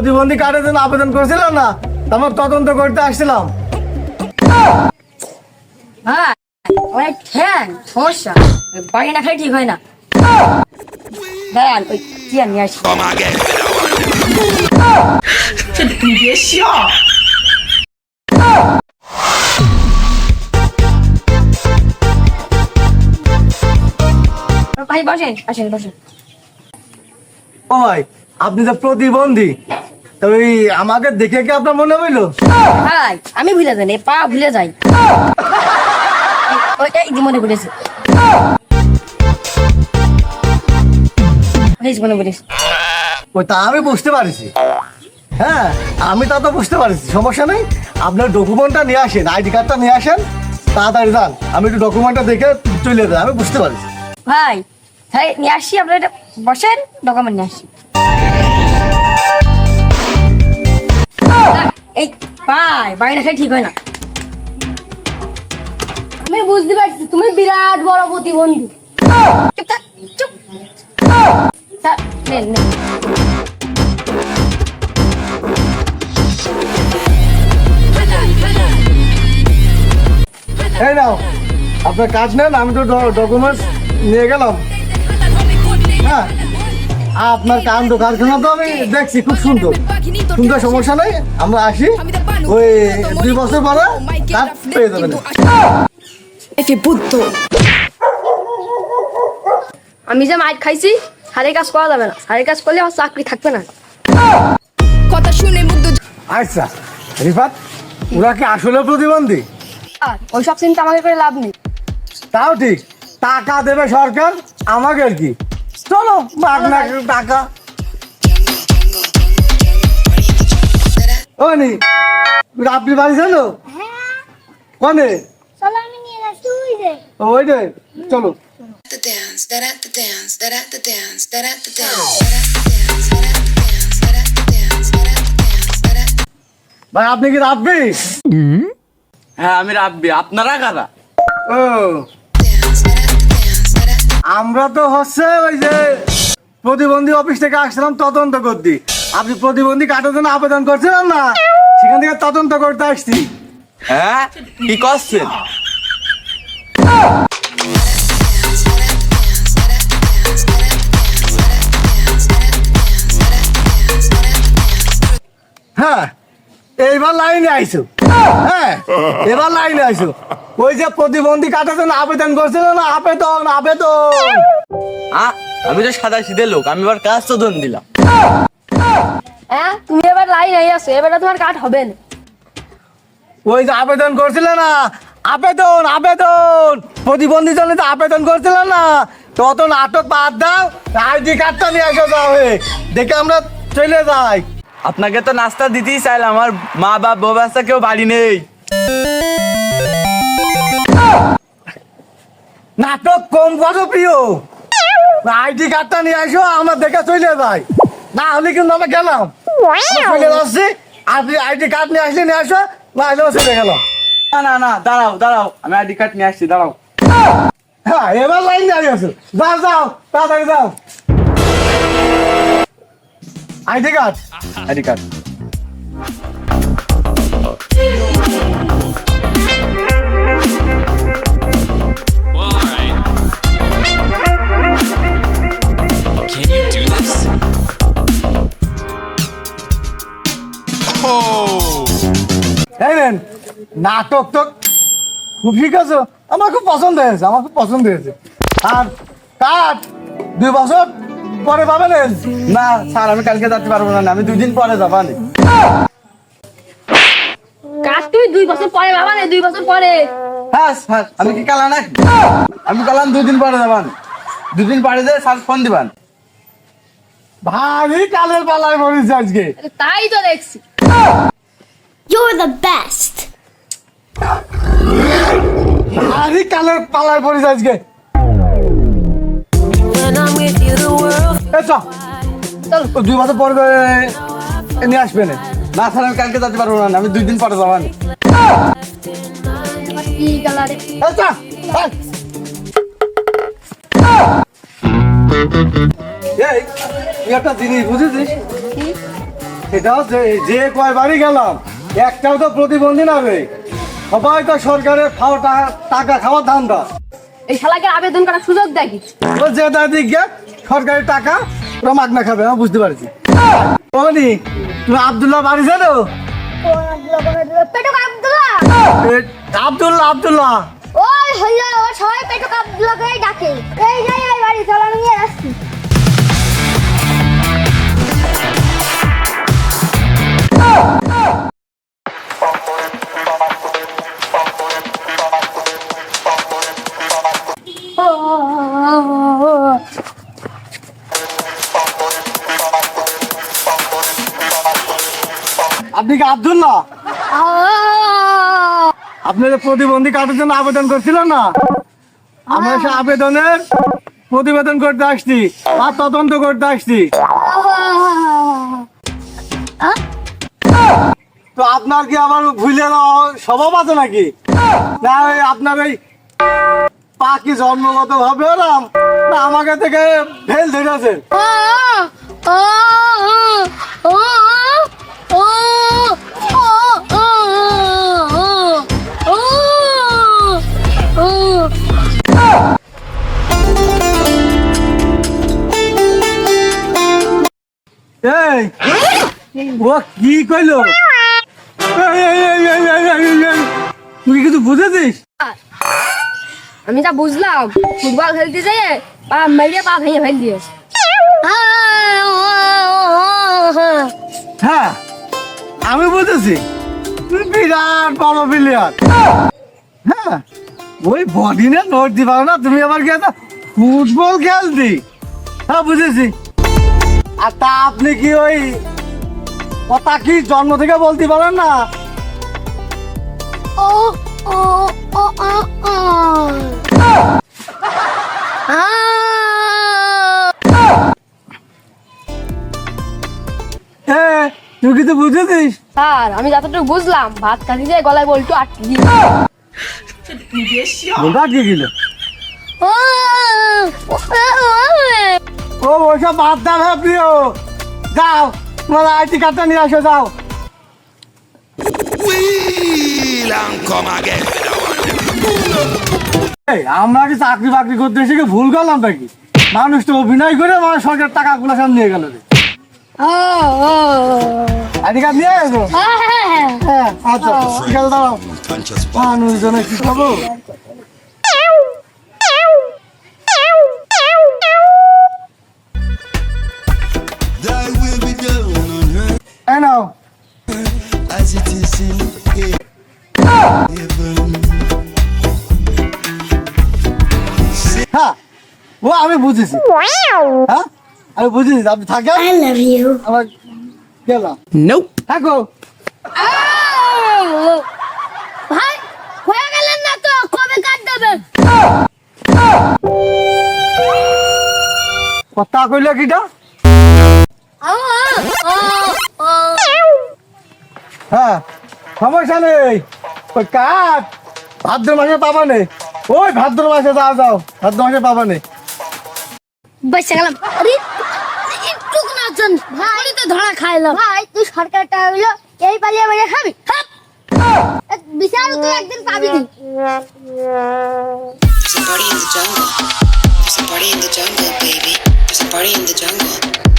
প্রতিবন্ধী কার্ডের জন্য আবেদন করেছিলাম না? আমার তদন্ত করতে আসছিলাম। ভাই অনেক ঠ্যাং সমস্যা। বাড়ি না খাই ঠিক হয় না। দাঁড়ান ওই কি আমি আসি? ভাই বসেন আসেন বসেন। ও ভাই আপনি যে প্রতিবন্ধী। তো ওই আমাকে দেখে কি আপনার মনে হইল? ভাই আমি ভুলে যাই পা ভুলে যাই। ওই এই যে মনে পড়েছে। মনে পড়েছে। আমি বুঝতে পারছি। হ্যাঁ আমি তা তো বুঝতে পারছি সমস্যা নেই। আপনার ডকুমেন্টটা নিয়ে আসেন আইডি কার্ডটা নিয়ে আসেন তাড়াতাড়ি যান। আমি একটু ডকুমেন্টটা দেখে চলে যাই আমি বুঝতে পারছি। ভাই ভাই নিয়ে আসি আপনার এটা বসেন ডকুমেন্ট নিয়ে আসি। এই ভাই বাড়ি রাখাই ঠিক হয় না আমি বুঝতে পারছি তুমি বিরাট বড় প্রতিবন্ধী চুপ থাক চুপ থাক, নেন নেন এই নাও আপনার কাজ নেন আমি তো ডকুমেন্টস নিয়ে গেলাম হ্যাঁ আপনার তো কারখানা তো আমি দেখছি খুব সুন্দর। সুন্দর সমস্যা নেই আমরা আসি। ওই দুই বছর পরে কাজ পেয়ে যাবেন। আমি যে মাইট খাইছি সারে কাজ করা যাবে না। সারে কাজ করলে আমার চাকরি থাকবে না। কথা শুনে মুগ্ধ আচ্ছা রিফাত ওরা কি আসলে প্রতিবন্ধী? ওইসব চিন্তা আমাকে করে লাভ নেই। তাও ঠিক টাকা দেবে সরকার আমাকে আর কি। চলো বাগনাকে টাকা ওনি রাব্বি বাড়ি চলো কনে ওই রে চলো ভাই আপনি কি রাব্বি হ্যাঁ আমি রাব্বি আপনারা কারা ও আমরা তো হচ্ছে ওই যে প্রতিবন্ধী অফিস থেকে আসছিলাম তদন্ত করতে। আপনি প্রতিবন্ধী কাটার জন্য আবেদন করছিলেন না? সেখান থেকে তদন্ত করতে আসছি। হ্যাঁ? কি করছেন? হ্যাঁ এইবার লাইনে আইসো হ্যাঁ এবার লাইনে আইসো ওই যে প্রতিবন্ধী কাটার জন্য আবেদন করছিল না আবেদন আবেদন। আমি তো সাদা সিধে লোক আমি এবার কাজ তো দন দিলাম। হ্যাঁ তুমি এবার লাইন এই আছো এবার তোমার কাট হবে না। ওই যে আবেদন করছিল না আবেদন আবেদন। প্রতিবন্ধী জন্য তো আবেদন করছিল না। তত নাটক বাদ দাও আইডি কার্ডটা নিয়ে আসো যাবে দেখে আমরা চলে যাই। আপনাকে তো নাস্তা দিতেই চাইলাম আমার মা বাপ বউ কেউ বাড়ি নেই। নাটক কম করো প্রিয়। আইডি কার্ডটা নিয়ে আসো আমরা দেখে চলে যাই না হলে কিন্তু আমরা গেলাম। চলে যাচ্ছি আপনি আইডি কার্ড নিয়ে আসলে নিয়ে আসো না হলে চলে গেলাম। না না না দাঁড়াও দাঁড়াও আমি আইডি কার্ড নিয়ে আসছি দাঁড়াও। হ্যাঁ এবার লাইন দাঁড়িয়ে আছো। যাও যাও তাড়াতাড়ি যাও। ID card? ID card. নেন নাটক তো খুব ঠিক আছে। আমার খুব পছন্দ হয়েছে আমার খুব পছন্দ হয়েছে। আর কাঠ দুই বছর পরে পাবেন? না স্যার আমি কালকে যেতে পারব না আমি দুই দিন পরে যাব নি কাজ তুমি দুই বছর পরে বাবা না দুই বছর পরে? হ্যাঁ স্যার আমি কি কালা নাকি? আমি কালাম দুই দিন পরে যাবান দুদিন পরে যে স্যার ফোন দিবান। ভারী কালের পালায় পড়েছে আজকে। তাই তো দেখছি। You're the best. কালের পালায় পড়েছে আজকে। দুই বছর পরে এ, নিয়ে আসবে না। না স্যার আমি কালকে যেতে পারব না আমি দুই দিন পরে যাবান একটা জিনিস বুঝেছিস? সেটা হচ্ছে যে কয়বারই গেলাম একটাও তো প্রতিবন্ধী নামে সবাই তো সরকারের খাওয়া টাকা- টাকা খাওয়ার ধান্দা। এই শালাকে আবেদন করার সুযোগ দেখি ও যে তার দিকে সরকারি টাকা ওরা মাগনা খাবে আমি বুঝতে পারছি। ওনি তুমি আব্দুল্লাহ বাড়ি জানো? পেটুক আব্দুল্লাহ। আবদুল্লাহ আবদুল্লাহ। ওই হইল ও সবাই পেটুক আব্দুল্লাহকেই ডাকে। এই যাই ওই বাড়ি চল আমি নিয়ে আসছি। আপনি কি আবদুল্লাহ আপনি প্রতিবন্ধী কার্ডের জন্য আবেদন করছিলেন না? আমরা সে আবেদনের প্রতিবেদন করতে আসছি আর তদন্ত করতে আসছি। তো আপনার কি আবার ভুলে স্বভাব আছে নাকি? না ওই আপনার ওই পা কি জন্মগত ভাবে ওরাম না আমাকে থেকে ভেল ধরেছেন এই ও কি কইলো। তুই কিছু বুঝেছিস? আমি যা বুঝলাম ফুটবল খেলতে যেয়ে পা মেরে পা ভেঙে ফেল দিয়েছে। হ্যাঁ আমি বুঝেছি। তুই বিরাট বড় প্লেয়ার হ্যাঁ ওই বডি না নোট দি পারো না তুমি আবার কি ফুটবল খেলতি? হ্যাঁ বুঝেছি। আর তা আপনি কি ওই কথা কি জন্ম থেকে বলতে পারেন না? হ্যাঁ তুই কিছু বুঝেছিস? স্যার আমি যতটুকু বুঝলাম ভাত খাতে যেয়ে গলায় বলটু আটকে কি গেল। ও ওইসব বাদ দাও হ্যাঁ প্রিয়। যাও তোমার আইটি কার্ডটা নিয়ে আসো যাও। আমরা কি চাকরি বাকরি করতে এসে কি ভুল করলাম নাকি? মানুষ তো অভিনয় করে আমার সরকার টাকা গুলো সব নিয়ে গেল রে। আইটি কার্ড নিয়ে আসো? হ্যাঁ আচ্ছা ঠিক আছে দাঁড়াও। Conscious কি খাব as it is in heaven. হ্যাঁ ও আমি বুঝেছি। হ্যাঁ? আমি বুঝেছি আপনি থাকেন? I love you. আমার গেলাম। Nope. থাকো। ভাই হয়ে গেলেন না তো কবে কাট দেবেন? কথা কইলে কিটা? হ্যাঁ সমস্যা নেই ওই কাঠ ভাদ্র মাসে পাবা নেই ওই ভাদ্র মাসে যাও যাও ভাদ্র মাসে পাবা নেই বসে গেলাম আরে একটু নাচন ভাই তো ধরা খাইলাম ভাই তুই সরকার টাকা হইল এই পালিয়ে বেরিয়ে খাবি! এক বিশাল তুই একদিন পাবি. There's a party in the jungle, baby. There's a party in the jungle.